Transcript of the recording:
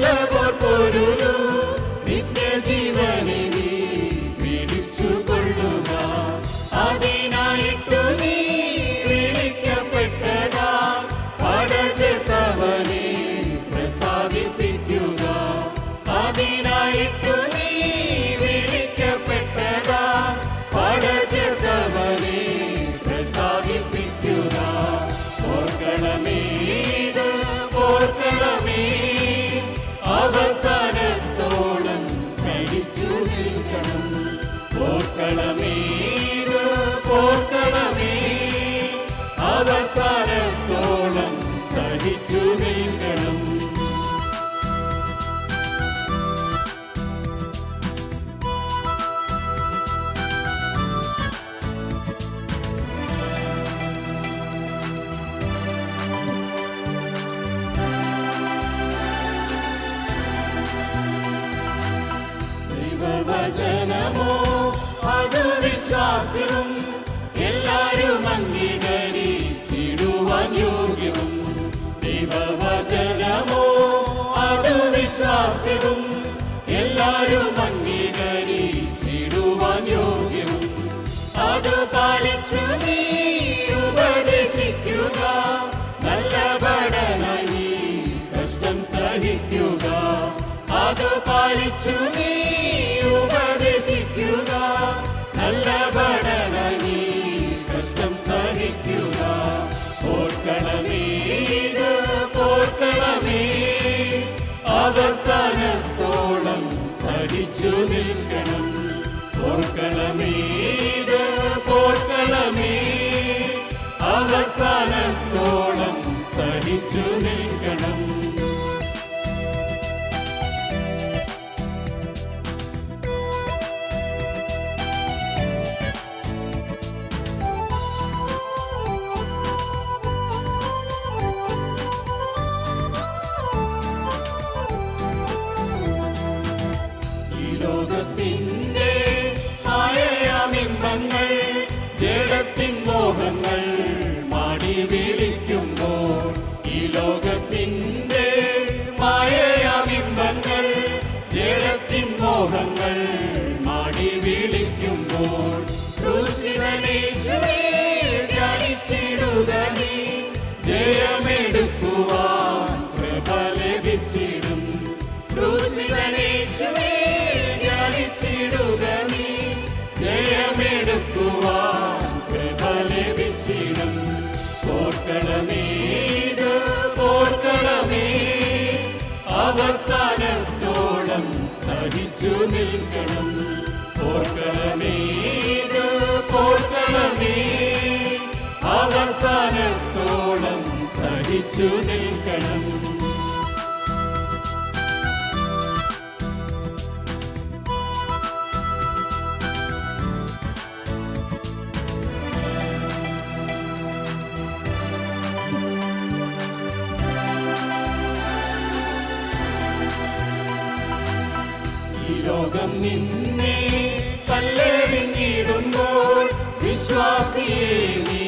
love. ദൈവവചനമോ അത് വിശ്വാസ്യവും എല്ലാരും അംഗീകരിച്ചിടുവാൻ യോഗ്യവും. ദൈവവചനമോ? അത് വിശ്വാസ്യവും എല്ലാരും അംഗീകരിച്ചിടുവാൻ യോഗ്യവും. അത് പാലിച്ചു നീ ഉപദേശിക്കുക. നല്ല പഠനായി കഷ്ടം സഹിക്കുക. അത് പാലിച്ചു നീ അവസാനത്തോളം fire. അവസാനത്തോളം സഹിച്ചു നിൽക്കണം. പോർക്കണമേ ഇത് പോർക്കണമേ അവസാനത്തോളം സഹിച്ചു നിൽക്കണം. ലോകം നിന്നെ കല്ലെറിഞ്ഞിടുമ്പോൾ വിശ്വാസിയെ